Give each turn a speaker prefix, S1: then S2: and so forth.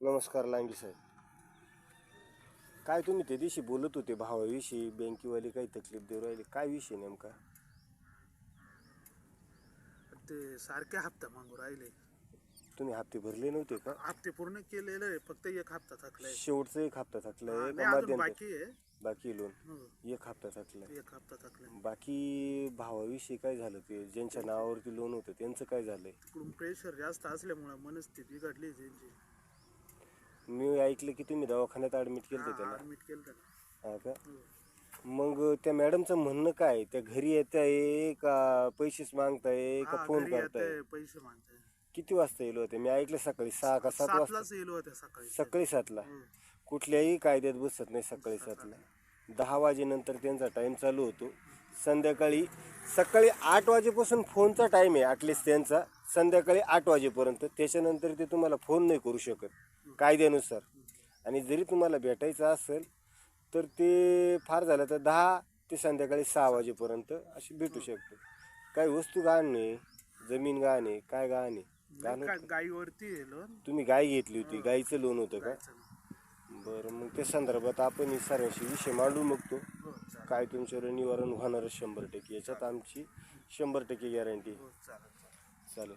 S1: नमस्कार लांगी साहेब. काय तुम्ही त्या दिवशी बोलत होते भावाविषयी? बँकेवाले काही तकलीफ देऊ राहिले. काय विषय नेमका?
S2: ते सारखे हप्ता मागू राहिले.
S1: तुम्ही हप्ते भरले नव्हते का?
S2: हप्ते पूर्ण केलेलं आहे फक्त एक हप्ता थकलाय.
S1: शेवटचा एक हप्ता थकलाय
S2: नाही,
S1: का
S2: अजून
S1: मध्यंतर?
S2: बाकी आहे.
S1: बाकी लोन.
S2: हो,
S1: एक हप्ता थकलाय.
S2: एक हप्ता थकलाय.
S1: बाकी भावाविषयी काय झालं ते? ज्यांच्या नावावरती लोन होतं त्यांचं काय झालंय?
S2: तिकडून प्रेशर जास्त असल्यामुळे मनस्थिती बिघडली त्यांची.
S1: मी ऐकलं की तुम्ही दवाखान्यात ऍडमिट केलं त्याला.
S2: ऍडमिट केलं
S1: हा का. मग त्या मॅडमचं म्हणणं काय? त्या घरी येत आहे का पैसेच मागताय का फोन करताय?
S2: पैसे मागताय.
S1: किती वाजता येलो होते? मी ऐकलं सकाळी सहा का सात वाजता.
S2: सातलाच येलो होत्या सकाळी
S1: सकाळी सातला. कुठल्याही कायद्यात बसत नाही सकाळी सातला. दहा वाजेनंतर त्यांचा टाइम चालू होतो. संध्याकाळी सकाळी आठ वाजेपासून फोनचा टाइम आहे ॲटलिस्ट त्यांचा. संध्याकाळी आठ वाजेपर्यंत. त्याच्यानंतर ते तुम्हाला फोन नाही करू शकत. कायद्यानुसार. आणि जरी तुम्हाला भेटायचं असेल तर ते फार झालं तर दहा ते संध्याकाळी सहा वाजेपर्यंत अशी भेटू शकते. काही वस्तू गहाणे जमीन गहाणे काय गहाणे गहाण
S2: गा- गाईवरती
S1: तुम्ही गाय घेतली होती गाईचं लोन होतं का? बरं मग त्या संदर्भात आपण ही सर्वांशी विषय मांडून बघतो
S2: हो चालेल.
S1: काय तुमच्यावर निवारण होणारच शंभर टक्के याच्यात आमची शंभर टक्के गॅरंटी
S2: हो चालेल.
S1: चालेल.